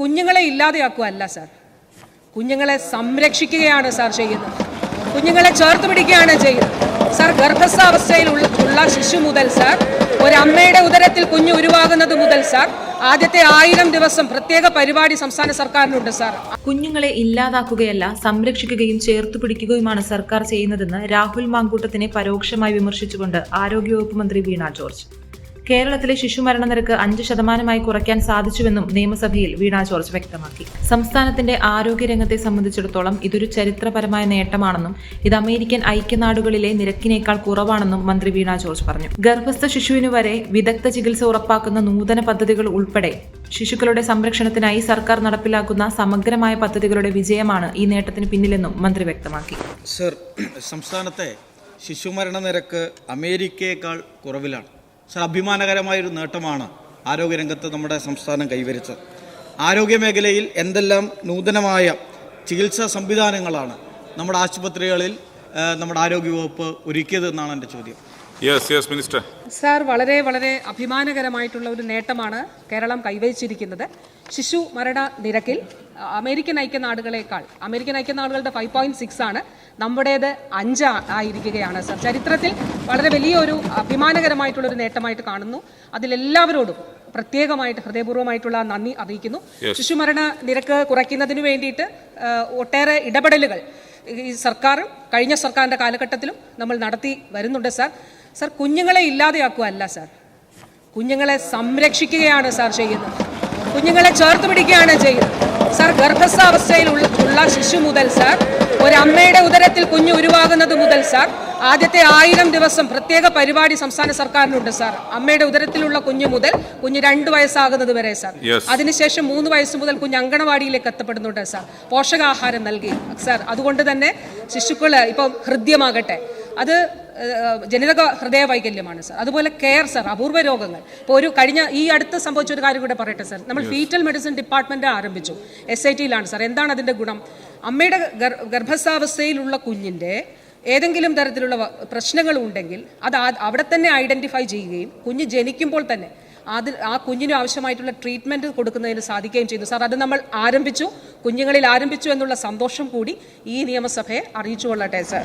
കുഞ്ഞുങ്ങളെ ഇല്ലാതെയാക്കുകയല്ല സാർ. കുഞ്ഞുങ്ങളെ സംരക്ഷിക്കുകയാണ് സാർ ചെയ്യുന്നത്. കുഞ്ഞുങ്ങളെ ചേർത്ത് പിടിക്കുകയാണ് ചെയ്യുന്നത്. സാർ ഗർഭസ്ഥാവസ്ഥയിൽ ഉള്ള ശിശു മുതൽ സാർ ഒരമ്മയുടെ ഉദരത്തിൽ കുഞ്ഞ് ഉരുവാകുന്നത് മുതൽ സാർ ആദ്യത്തെ ആയിരം ദിവസം പ്രത്യേക പരിപാടി സംസ്ഥാന സർക്കാരിനുണ്ട് സാർ. കുഞ്ഞുങ്ങളെ ഇല്ലാതാക്കുകയല്ല സംരക്ഷിക്കുകയും ചേർത്തു പിടിക്കുകയുമാണ് സർക്കാർ ചെയ്യുന്നതെന്ന് രാഹുൽ മാങ്കൂട്ടത്തിനെ പരോക്ഷമായി വിമർശിച്ചുകൊണ്ട് ആരോഗ്യവകുപ്പ് മന്ത്രി വീണ ജോർജ്. കേരളത്തിലെ ശിശുമരണ നിരക്ക് അഞ്ച് ശതമാനമായി കുറയ്ക്കാൻ സാധിച്ചുവെന്നും നിയമസഭയിൽ വീണ ജോർജ് വ്യക്തമാക്കി. സംസ്ഥാനത്തിന്റെ ആരോഗ്യരംഗത്തെ സംബന്ധിച്ചിടത്തോളം ഇതൊരു ചരിത്രപരമായ നേട്ടമാണെന്നും ഇത് അമേരിക്കൻ ഐക്യനാടുകളിലെ നിരക്കിനേക്കാൾ കുറവാണെന്നും മന്ത്രി വീണ ജോർജ് പറഞ്ഞു. ഗർഭസ്ഥ ശിശുവിനു വരെ വിദഗ്ധ ചികിത്സ ഉറപ്പാക്കുന്ന നൂതന പദ്ധതികൾ ഉൾപ്പെടെ ശിശുക്കളുടെ സംരക്ഷണത്തിനായി സർക്കാർ നടപ്പിലാക്കുന്ന സമഗ്രമായ പദ്ധതികളുടെ വിജയമാണ് ഈ നേട്ടത്തിന് പിന്നിലെന്നും മന്ത്രി വ്യക്തമാക്കി. സർ സംസ്ഥാനത്തെ ശിശുമരണ നിരക്ക് അമേരിക്കയേക്കാൾ കുറവിലാണ്. സർ അഭിമാനകരമായൊരു നേട്ടമാണ് ആരോഗ്യരംഗത്ത് നമ്മുടെ സംസ്ഥാനം കൈവരിച്ചത്. ആരോഗ്യ മേഖലയിൽ എന്തെല്ലാം നൂതനമായ ചികിത്സാ സംവിധാനങ്ങളാണ് നമ്മുടെ ആശുപത്രികളിൽ നമ്മുടെ ആരോഗ്യവകുപ്പ് ഒരുക്കിയതെന്നാണ് എന്റെ ചോദ്യം. യെസ് യെസ് മിനിസ്റ്റർ സാർ വളരെ വളരെ അഭിമാനകരമായിട്ടുള്ള ഒരു നേട്ടമാണ് കേരളം കൈവരിച്ചിരിക്കുന്നത്. ശിശു മരണ നിരക്കിൽ അമേരിക്കൻ ഐക്യനാടുകളേക്കാൾ അമേരിക്കൻ ഐക്യനാടുകളുടെ ഫൈവ് പോയിന്റ് സിക്സ് ആണ് നമ്മുടേത് അഞ്ച് ആയിരിക്കുകയാണ് സർ. ചരിത്രത്തിൽ വളരെ വലിയൊരു അഭിമാനകരമായിട്ടുള്ള ഒരു നേട്ടമായിട്ട് കാണുന്നു. അതിലെല്ലാവരോടും പ്രത്യേകമായിട്ട് ഹൃദയപൂർവമായിട്ടുള്ള നന്ദി അറിയിക്കുന്നു. ശിശുമരണ നിരക്ക് കുറയ്ക്കുന്നതിന് വേണ്ടിയിട്ട് ഒട്ടേറെ ഇടപെടലുകൾ ഈ സർക്കാരും കഴിഞ്ഞ സർക്കാരിന്റെ കാലഘട്ടത്തിലും നമ്മൾ നടത്തി വരുന്നുണ്ട് സാർ. സാർ കുഞ്ഞുങ്ങളെ ഇല്ലാതെയാക്കുക അല്ല സാർ. കുഞ്ഞുങ്ങളെ സംരക്ഷിക്കുകയാണ് സാർ ചെയ്യുന്നത്. കുഞ്ഞുങ്ങളെ ചേർത്ത് പിടിക്കുകയാണ് ചെയ്യുന്നത്. സാർ ഗർഭസ്ഥാവസ്ഥയിൽ ഉള്ള ശിശു മുതൽ സാർ അമ്മയുടെ ഉദരത്തിൽ കുഞ്ഞു ഉരുവാകുന്നത് മുതൽ സാർ ആദ്യത്തെ ആയിരം ദിവസം പ്രത്യേക പരിപാടി സംസ്ഥാന സർക്കാരിനുണ്ട് സാർ. അമ്മയുടെ ഉദരത്തിലുള്ള കുഞ്ഞു മുതൽ കുഞ്ഞ് രണ്ട് വയസ്സാകുന്നത് വരെ സാർ. അതിനുശേഷം മൂന്ന് വയസ്സ് മുതൽ കുഞ്ഞ് അങ്കണവാടിയിലേക്ക് എത്തപ്പെടുന്നുണ്ട് സാർ. പോഷകാഹാരം നൽകി. സാർ അതുകൊണ്ട് തന്നെ ശിശുക്കൾ ഇപ്പം ഹൃദ്യമാകട്ടെ. അത് ജനിതക ഹൃദയ വൈകല്യമാണ് സർ. അതുപോലെ കെയർ സർ അപൂർവ രോഗങ്ങൾ. ഇപ്പോൾ ഒരു കഴിഞ്ഞ ഈ അടുത്ത് സംഭവിച്ച ഒരു കാര്യം കൂടെ പറയട്ടെ സർ. നമ്മൾ ഫീറ്റൽ മെഡിസിൻ ഡിപ്പാർട്ട്മെന്റ് ആരംഭിച്ചു എസ് ഐ ടിയിലാണ് സാർ. എന്താണ് അതിന്റെ ഗുണം? അമ്മയുടെ ഗർ- ഗർഭസ്ഥാവസ്ഥയിലുള്ള കുഞ്ഞിന്റെ ഏതെങ്കിലും തരത്തിലുള്ള പ്രശ്നങ്ങൾ ഉണ്ടെങ്കിൽ അത് അവിടെ തന്നെ ഐഡന്റിഫൈ ചെയ്യുകയും കുഞ്ഞ് ജനിക്കുമ്പോൾ തന്നെ അത് ആ കുഞ്ഞിന് ആവശ്യമായിട്ടുള്ള ട്രീറ്റ്മെന്റ് കൊടുക്കുന്നതിന് സാധിക്കുകയും ചെയ്യുന്നു സാർ അത് നമ്മൾ ആരംഭിച്ചു കുഞ്ഞുങ്ങളിൽ ആരംഭിച്ചു എന്നുള്ള സന്തോഷം കൂടി ഈ നിയമസഭയെ അറിയിച്ചു കൊള്ളട്ടെ sir.